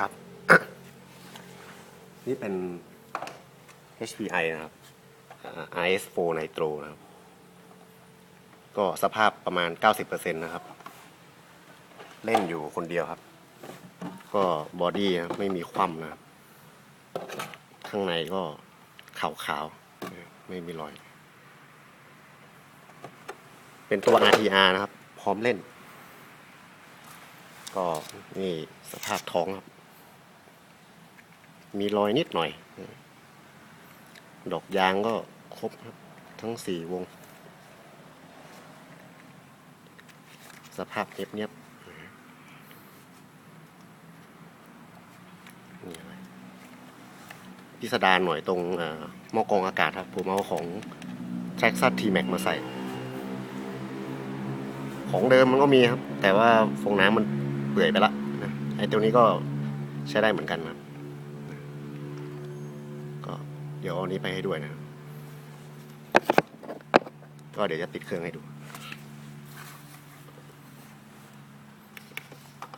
ครับ นี่เป็น HPI นะครับอ่า RS4 Nitro นะครับ ก็สภาพประมาณ 90%นะครับ เล่นอยู่คนเดียวครับ ก็บอดี้ไม่มีคว่ำนะครับ ข้างในก็ขาวๆ ไม่มีรอย เป็นตัว RTR นะครับ พร้อมเล่น ก็นี่สภาพท้องครับ มีรอยนิดหน่อย ดอกยางก็ครบครับ ทั้งสี่วง สภาพเนียบๆนี่อะไรพิสดารหน่อยตรงหม้อกรองอากาศครับ ผมเอาของ t r a x ซั T Max มาใส่ ของเดิมมันก็มีครับ แต่ว่าฟองน้ำมันเปื่อยไปละนะไอ้ตัวนี้ก็ใช้ได้เหมือนกันนะก็ เดี๋ยวเอาอันนี้ไปให้ด้วยนะ ก็เดี๋ยวจะติดเครื่องให้ดู